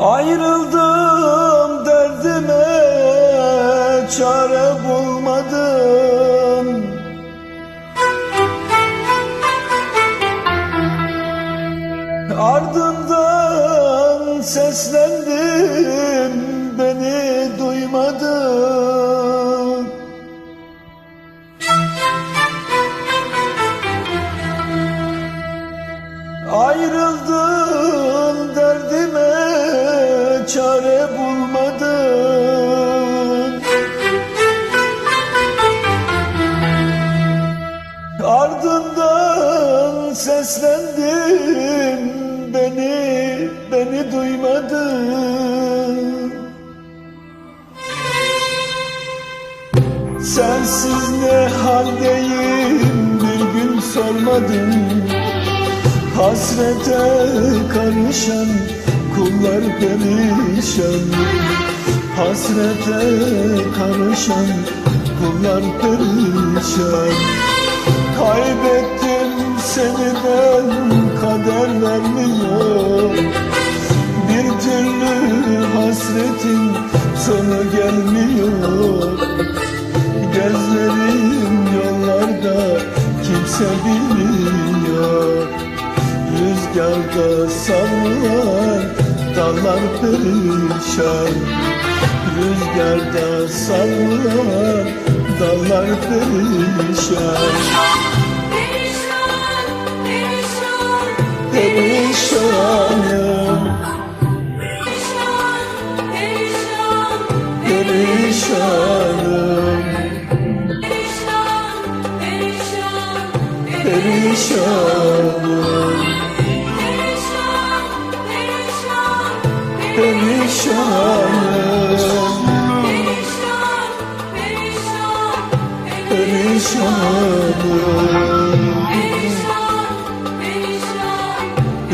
Ayrıldım derdime çare bulmadım. Ardından seslendim beni duymadın seslendim beni, beni duymadın. Sensiz ne haldeyim bir gün sormadın. Hasrete karışan kullar perişan. Hasrete karışan kullar perişan. Kaybettim seni ben vermiyor Bir türlü hasretin sonu gelmiyor. Gözlerim yollarda kimse bilmiyor. Rüzgarda sallar dallar perişan. Rüzgarda sallar dallar Perişan, Perişanım, perişan, perişan, perişanım, perişan, perişan, perişanım, perişan, perişan, perişanım, perişan, perişan, perişanım, perişan,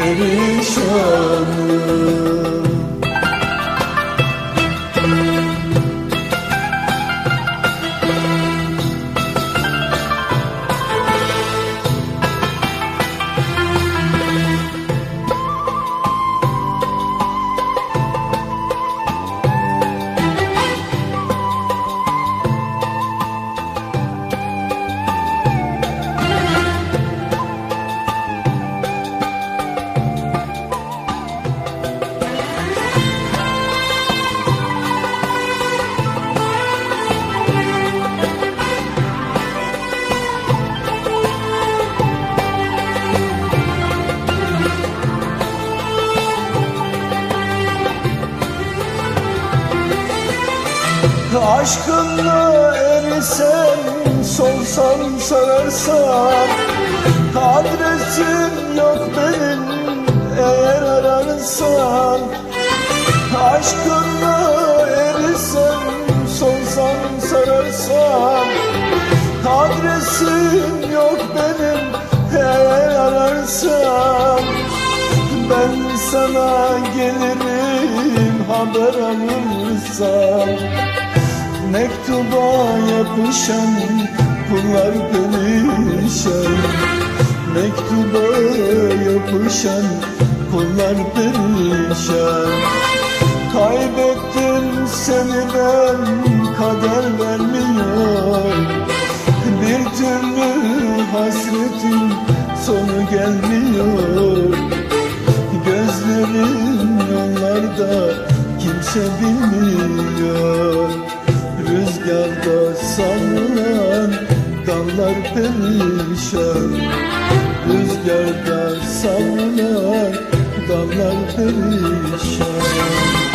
perişanım. Aşkınla erisem, solsam sararsan Adresim yok benim eğer ararsan. Aşkınla erisem, solsam sararsan Adresim yok benim eğer ararsan. Ben sana gelirim haber alırsan Mektuba yapışan kullar perişan. Mektuba yapışan kullar perişan. Kaybettim seni ben kader vermiyor. Bir türlü hasretin sonu gelmiyor. Gözlerim yollarda kimse bilmiyor. Rüzgarda sallanan dallar perişan. Rüzgarda sallanan dallar perişan